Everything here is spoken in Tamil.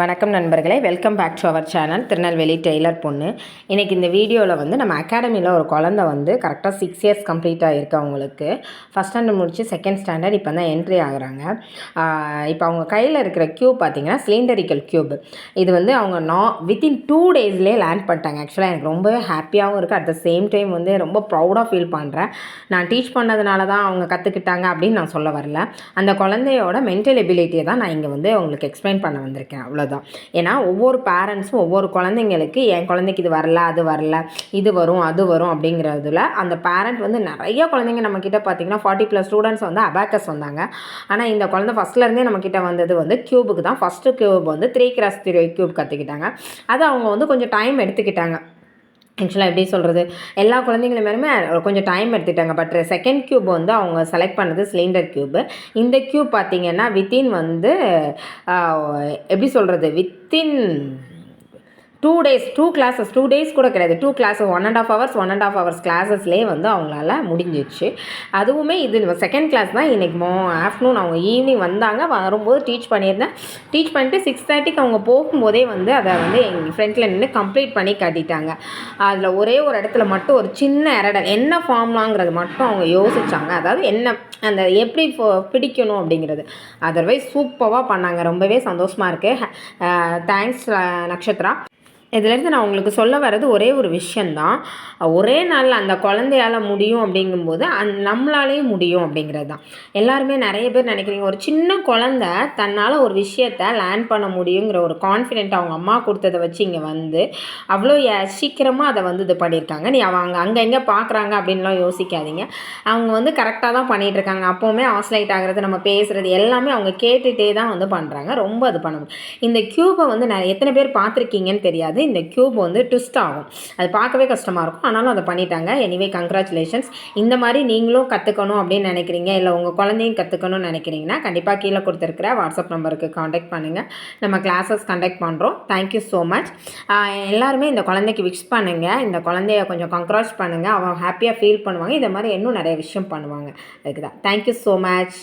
வணக்கம் நண்பர்களே welcome back to our channel Tirunelveli tailor பொண்ணு. இன்றைக்கி இந்த வீடியோவில் வந்து நம்ம அகாடமியில் ஒரு குழந்த வந்து கரெக்டாக சிக்ஸ் இயர்ஸ் கம்ப்ளீட் ஆகிருக்கு அவங்களுக்கு. ஃபஸ்ட் ஸ்டாண்டர்ட் முடிச்சு செகண்ட் ஸ்டாண்டர்ட் இப்போ தான் என்ட்ரி ஆகுறாங்க. இப்போ அவங்க கையில் இருக்கிற க்யூப் பார்த்தீங்கன்னா சிலிண்டரிக்கல் க்யூப் இது வந்து அவங்க நா வித்தின் டூ டேஸ்லேயே லேண்ட் பண்ணிட்டாங்க. ஆக்சுவலாக எனக்கு ரொம்பவே ஹாப்பியாகவும் இருக்குது அட் த சேம் டைம் வந்து ரொம்ப ப்ரௌடாக ஃபீல் பண்ணுறேன் நான் டீச் பண்ணதுனால தான் அவங்க கற்றுக்கிட்டாங்க அப்படின்னு நான் சொல்ல வரல. அந்த குழந்தையோட மென்டல் எபிலிட்டியை தான் நான் இங்கே வந்து உங்களுக்கு எக்ஸ்பிளைன் பண்ண வந்திருக்கேன். அவ்வளோ அவ்வளோதான் ஏன்னா ஒவ்வொரு பேரண்ட்ஸும் ஒவ்வொரு குழந்தைங்களுக்கு என் குழந்தைக்கு இது வரல அது வரல இது வரும் அது வரும் அப்படிங்கிறதுல அந்த பேரண்ட் வந்து நிறைய குழந்தைங்க நம்மக்கிட்ட பார்த்தீங்கன்னா ஃபார்ட்டி ப்ளஸ் ஸ்டூடெண்ட்ஸ் வந்து அபேக்கஸ் வந்தாங்க. ஆனால் இந்த குழந்தை ஃபஸ்ட்லேருந்தே நம்மக்கிட்ட வந்தது வந்து க்யூபுக்கு தான். ஃபஸ்ட்டு க்யூப் வந்து த்ரீ கிராஸ் த்ரீ க்யூப் கற்றுக்கிட்டாங்க அது அவங்க வந்து கொஞ்சம் டைம் எடுத்துக்கிட்டாங்க. ஆக்சுவலாக எப்படி சொல்கிறது எல்லா குழந்தைங்களுமே கொஞ்சம் டைம் எடுத்துட்டாங்க. பட் செகண்ட் க்யூப் வந்து அவங்க செலக்ட் பண்ணது சிலிண்டர் க்யூப் இந்த க்யூப் பார்த்தீங்கன்னா வித்தின் வந்து எப்படி சொல்கிறது within two days two classes two days கூட கிடையாது. Two classes one and half hours one and half hours கிளாஸஸ்லேயே வந்து அவங்களால முடிஞ்சிச்சு அதுவுமே இது செகண்ட் கிளாஸ் தான் இன்றைக்கி மோ ஆஃப்டர்நூன் அவங்க ஈவினிங் வந்தாங்க வரும்போது டீச் பண்ணியிருந்தேன். டீச் பண்ணிட்டு சிக்ஸ் தேர்ட்டிக்கு அவங்க போகும்போதே வந்து அதை வந்து எங்கள் ஃப்ரெண்டில் நின்று கம்ப்ளீட் பண்ணி காட்டிட்டாங்க. அதில் ஒரே ஒரு இடத்துல மட்டும் ஒரு சின்ன இரடல் என்ன ஃபார்ம்லாங்கிறது மட்டும் அவங்க யோசிச்சாங்க. அதாவது என்ன அந்த எப்படி ஃபோ- பிடிக்கணும் அப்படிங்கிறது. அதர்வைஸ் சூப்பராக பண்ணாங்க. ரொம்பவே சந்தோஷமாக இருக்குது தேங்க்ஸ் நக்ஷத்ரா. இதிலேருந்து நான் உங்களுக்கு சொல்ல வர்றது ஒரே ஒரு விஷயந்தான். ஒரே நாளில் அந்த குழந்தையால் முடியும் அப்படிங்கும்போது அந் நம்மளாலேயும் முடியும் அப்படிங்கிறது தான். எல்லாருமே நிறைய பேர் நினைக்கிறீங்க ஒரு சின்ன குழந்த தன்னால் ஒரு விஷயத்த லேர்ன் பண்ண முடியுங்கிற ஒரு கான்ஃபிடென்ட் அவங்க அம்மா கொடுத்ததை வச்சு இங்கே வந்து அவ்வளோ சீக்கிரமாக அதை வந்து இது பண்ணியிருக்காங்க. நீ அவங்க அங்கே எங்கே பார்க்குறாங்க அப்படின்லாம் யோசிக்காதீங்க. அவங்க வந்து கரெக்டாக தான் பண்ணிகிட்ருக்காங்க. இருக்காங்க அப்போவுமே ஆஸ்லைட் ஆகிறது நம்ம பேசுகிறது எல்லாமே அவங்க கேட்டுகிட்டே தான் வந்து பண்ணுறாங்க ரொம்ப அது பண்ணணும் இந்த க்யூபை வந்து நான் எத்தனை பேர் பார்த்துருக்கீங்கன்னு தெரியாது. இந்த க்யூப் வந்து ட்விஸ்ட் ஆகும். அது பார்க்கவே கஷ்டமாக இருக்கும். ஆனாலும் அதை பண்ணிட்டாங்க. எனிவே கங்க்ராச்சுலேஷன்ஸ் இந்த மாதிரி நீங்களும் கற்றுக்கணும் அப்படின்னு நினைக்கிறீங்க இல்லை உங்கள் குழந்தையும் கற்றுக்கணும்னு நினைக்கிறீங்கன்னா கண்டிப்பாக கீழே கொடுத்துருக்குற வாட்ஸ்அப் நம்பருக்கு காண்டாக்ட் பண்ணுங்கள் நம்ம கிளாஸஸ் கண்டக்ட் பண்ணுறோம் தேங்க்யூ ஸோ மச் எல்லாருமே இந்த குழந்தைக்கு விஷ் பண்ணுங்கள் இந்த குழந்தைய கொஞ்சம் கங்க்ராச் பண்ணுங்கள் அவன் ஹாப்பியாக ஃபீல் பண்ணுவாங்க. இந்த மாதிரி இன்னும் நிறைய விஷயம் பண்ணுவாங்க. அதுக்கு தான் தேங்க்யூ ஸோ மச்